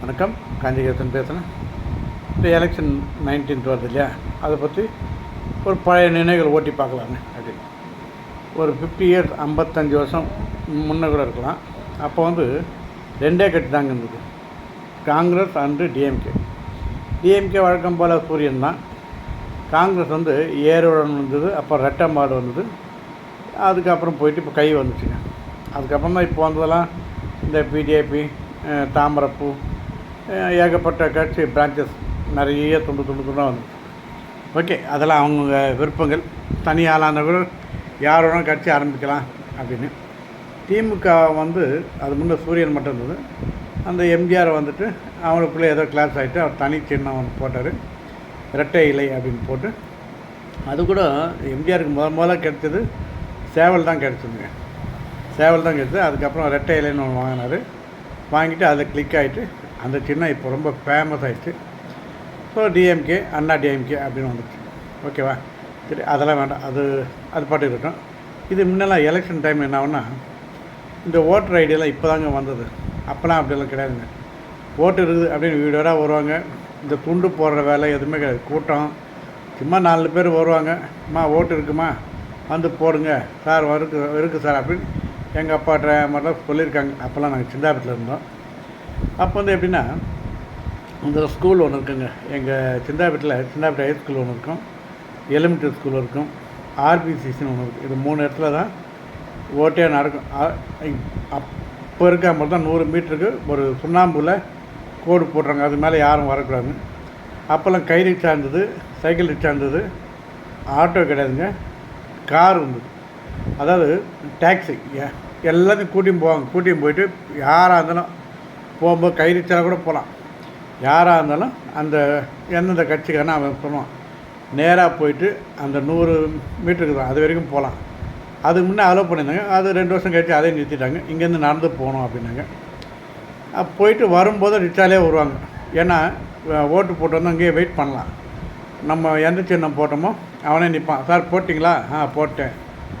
வணக்கம். காஞ்சிகேசன் பேசுகிறேன் இந்த எலெக்ஷன் நைன்டீன்த் வருது இல்லையா? அதை பற்றி ஒரு பழைய நினைவுகள் ஓட்டி பார்க்கலாமே. அப்படின்னு ஒரு ஃபிஃப்டி இயர்ஸ் ஐம்பத்தஞ்சு வருஷம் முன்னே கூட இருக்கலாம். அப்போ வந்து ரெண்டே கட்சி தாங்க இருந்தது. காங்கிரஸ் அண்டு டிஎம்கே டிஎம்கே வழக்கம் போல் சூரியன் தான். காங்கிரஸ் வந்து ஏறுடன் வந்தது அப்புறம் ரெட்டை மாடு வந்தது. அதுக்கப்புறம் போயிட்டு இப்போ கை வந்துச்சுங்க. அதுக்கப்புறம் தான் இப்போ வந்ததெல்லாம் இந்த பிஜேபி தாமரப்பூ ஏகப்பட்ட கட்சி பிரான்ச்சஸ் நிறைய துண்டு துண்டு துண்டாக வந்து. ஓகே அதெல்லாம் அவங்க விருப்பங்கள். தனி கூட யாரோட கட்சி ஆரம்பிக்கலாம் அப்படின்னு. திமுக வந்து அது முன்னே சூரியன் மட்டும் இருந்தது. அந்த எம்ஜிஆர் வந்துட்டு அவனுக்குள்ளே ஏதோ கிளாஸ் ஆகிட்டு அவர் தனி சின்னம் ஒன்று போட்டார். இரட்டை இலை அப்படின்னு போட்டு. அது கூட எம்ஜிஆருக்கு முத முதல்ல கிடைச்சது சேவல் தான் கிடச்சிதுங்க. சேவல் தான் கிடச்சது. அதுக்கப்புறம் ரெட்டை இலைன்னு ஒன்று வாங்கினார். வாங்கிட்டு அதை கிளிக் ஆகிட்டு அந்த சின்னம் இப்போ ரொம்ப ஃபேமஸ் ஆகிடுச்சு ஸோ டிஎம்கே அண்ணா டிஎம்கே அப்படின்னு வந்துச்சு. ஓகேவா சரி அதெல்லாம் வேண்டாம். அது அது பாட்டு இருக்கட்டும். இது முன்னெல்லாம் எலெக்ஷன் டைம் என்ன ஆகும்னா இந்த ஓட்டர் ஐடியெல்லாம் இப்போ தாங்க வந்தது. அப்போலாம் அப்படியெல்லாம் கிடையாதுங்க. ஓட்டு இருக்குது அப்படின்னு வீடோட வருவாங்க. இந்த துண்டு போடுற வேலை எதுவுமே கிடையாது. கூட்டம். சும்மா நாலு பேர் வருவாங்க. அம்மா ஓட்டு இருக்குமா? வந்து போடுங்க. சார் இருக்கு இருக்குது சார் அப்படின்னு எங்கள் அப்பாட்ட மாதிரிலாம் சொல்லியிருக்காங்க. அப்போல்லாம் நாங்கள் சிந்தாபத்தில் இருந்தோம். அப்போ வந்து எப்படின்னா இந்த ஸ்கூல் ஒன்று இருக்குங்க. எங்கள் சிந்தாபேட்டில் சிந்தாபேட்டை ஹை ஸ்கூல் ஒன்று இருக்கும். எலிமெண்ட்ரி ஸ்கூல் இருக்கும். ஆர்பிசிசின்னு ஒன்று இருக்குது இது மூணு இடத்துல தான் ஓட்டையாக நடக்கும். அப்போ இருக்க மாதிரி தான் நூறு மீட்டருக்கு ஒரு சுண்ணாம்புல கோடு போடுறாங்க அது மேலே யாரும் வரக்கூடாது அப்போல்லாம் கை ரிக்ஷா இருந்தது சைக்கிள் ரிக்ஷா இருந்தது. ஆட்டோ கிடையாதுங்க. கார் இருந்தது. அதாவது டாக்ஸி எல்லாத்தையும் கூட்டியும் போவாங்க. கூட்டியும் போயிட்டு யாராக இருந்தாலும் போகும்போது கை ரிக்ஷாவில் கூட போகலாம் யாராக இருந்தாலும் அந்த எந்தெந்த கட்சிக்காரனா அவன் சொல்லுவான். நேராக போயிட்டு அந்த நூறு மீட்டருக்கு தான் அது வரைக்கும் போகலாம் அதுக்கு முன்னே அலோவ் பண்ணியிருந்தாங்க. அது ரெண்டு வருஷம் கழிச்சு அதையும் நிறுத்திட்டாங்க. இங்கேருந்து நடந்து போகணும் அப்படின்னாங்க. போயிட்டு வரும்போது ரிச்சாலே வருவாங்க. ஏன்னா ஓட்டு போட்டு வந்து அங்கேயே வெயிட் பண்ணலாம். நம்ம எந்த சின்னம் போட்டோமோ அவனே நிற்பான் சார் போட்டிங்களா? ஆ போட்டேன்.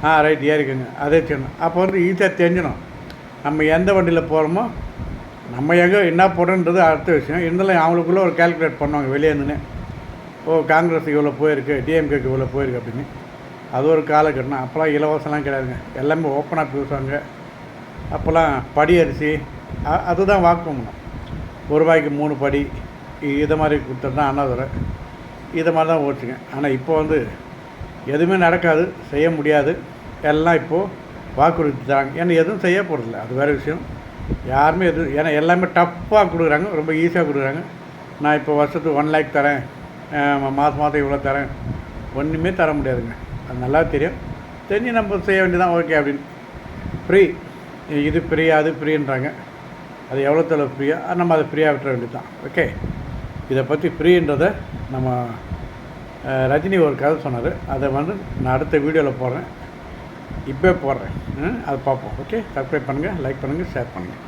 ஆ ரைட் ஏறிக்கோங்க. அதே சின்னம். அப்போ வந்து ஈஸியாக தெரிஞ்சிடும். நம்ம எந்த வண்டியில் போகிறோமோ நம்ம எங்கே என்ன போடுறோன்றது அடுத்த விஷயம். இருந்தாலும் அவங்களுக்குள்ளே ஒரு கால்குலேட் பண்ணுவாங்க வெளியே ஓ காங்கிரஸ் இவ்வளோ போயிருக்கு டிஎம்கேக்கு இவ்வளோ போயிருக்கு அப்படின்னு. அது ஒரு காலகட்டம். அப்போல்லாம் இலவசம்லாம் கிடையாதுங்க. எல்லாமே ஓப்பனாக பேசுவாங்க. அப்போல்லாம் படி அரிசி அதுதான் வாக்குமூலம் ஒரு ரூபாய்க்கு மூணு படி இதை மாதிரி கொடுத்தது தான் அண்ணாதுரை இதை மாதிரி தான் ஓட்டுங்க. ஆனால் இப்போ வந்து எதுவுமே நடக்காது செய்ய முடியாது. எல்லாம் இப்போது வாக்குறுதி தராங்க. ஏன்னா எதுவும் செய்ய போகிறதில்ல அது வேறு விஷயம். யாருமே எதுவும் ஏன்னா எல்லாமே டஃப்பாக கொடுக்குறாங்க ரொம்ப ஈஸியாக கொடுக்குறாங்க. நான் இப்போ வருஷத்துக்கு ஒன் லேக் தரேன். மாதம் மாதம் இவ்வளோ தரேன். ஒன்றுமே தர முடியாதுங்க. அது நல்லா தெரியும். தெரிஞ்சு நம்ம செய்ய வேண்டியதான் ஓகே அப்படின்னு. ஃப்ரீ இது ஃப்ரீ அது ஃப்ரீன்றாங்க அது எவ்வளோ தொலைவு ஃப்ரீயோ நம்ம அதை ஃப்ரீயாக விட்டுற வேண்டியது தான் ஓகே இதை பற்றி ஃப்ரீன்றதை நம்ம ரஜினி ஒரு கதை சொன்னார். அதை வந்து நான் அடுத்த வீடியோவில் போடுறேன். இப்போ போடுறேன். அதை பார்ப்போம். ஓகே? சப்ஸ்கிரைப் பண்ணுங்கள் லைக் பண்ணுங்கள் ஷேர் பண்ணுங்கள்